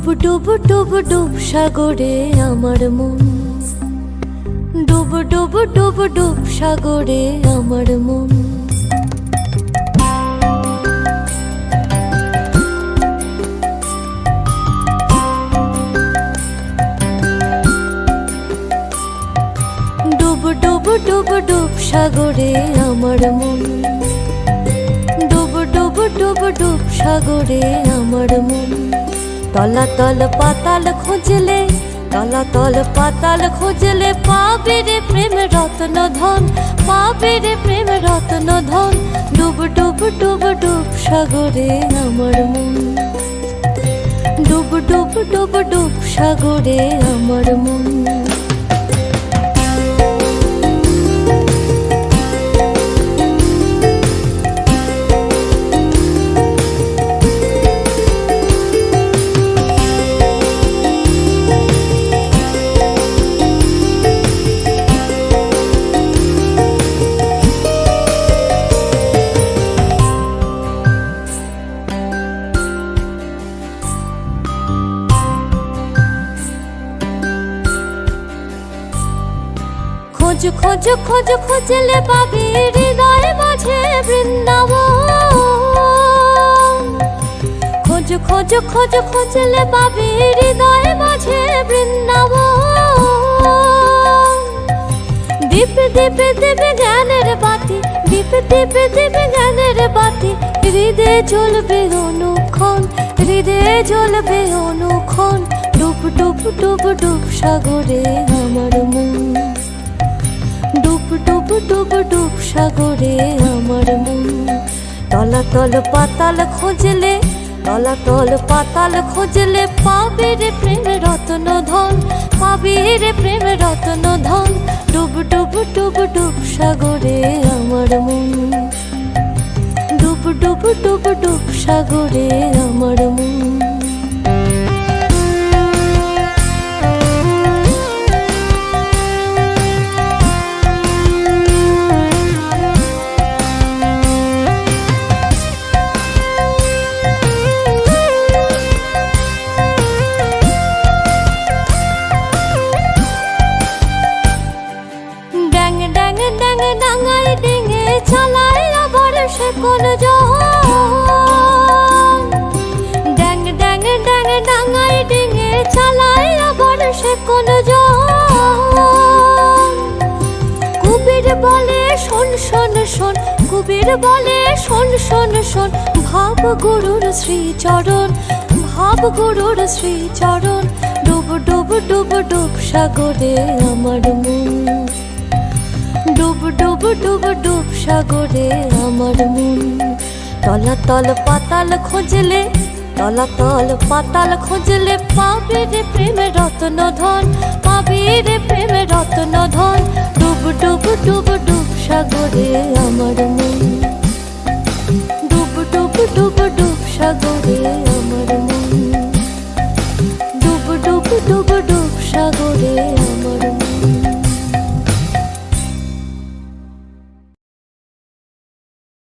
ডুব ডুব ডুব ডুব সাগরে আমার মন। ডুব ডুব ডুব ডুব সাগরে আমার মন। ডুব ডুব ডুব ডুব সাগরে আমার মন। ডুব ডুব ডুব ডুব সাগরে আমার মন। তলা তল পাতাল খুঁজলে তলা তল পাতাল খুঁজলে পাবে রে প্রেম রত্ন ধন, পাবে রে প্রেম রত্ন ধন। ডুব ডুব ডুব ডুব সাগরে আমার মন। ডুব ডুব ডুব ডুব সাগরে আমার মন। খোঁজ খোঁজ খোঁজ, খোঁজলে পাবি হৃদয় মাঝে বৃন্দাবন। খোঁজ খোঁজ খোঁজ, খোঁজলে পাবি হৃদয় মাঝে বৃন্দাবন। দীপ দীপ দীপ জ্ঞানের বাতি, দীপ দীপ দীপ জ্ঞানের বাতি হৃদয়ে জ্বলবে অনুক্ষণ হৃদয়ে জ্বলবে অনুক্ষণ। ডুব ডুব ডুব ডুব সাগরে আমার ডুব ডুব সাগরে আমার মন। তলা তল পাতাল খোঁজলে তলা তল পাতাল খোঁজলে পাবে রে প্রেম রত্ন ধন পাবে রে প্রেম রত্ন ধন। ডুব ডুব ডুব ডুব সাগরে আমার মন। ডুব ডুব ডুব ডুব সাগরে আমার মন। কোন কুবির বলে শোন শোন শোন, কুবির বলে শোন শোন শোন, ভাব গুরুর শ্রীচরণ, ভাব গুরুর শ্রীচরণ, ডুব ডুব ডুব ডুব সাগরে আমার মন। ডুব ডুব ডুব ডুব সাগরে আমার মন। তলা, তল, পাতাল খোঁজলে তলাতল পাতাল খুঁজলে পাবে রে প্রেমের রত্ন ধন, পাবে রে প্রেমের রত্ন ধন। ডুব ডুব ডুব ডুব সাগরে আমার মন। ডুব ডুব ডুব ডুব সাগরে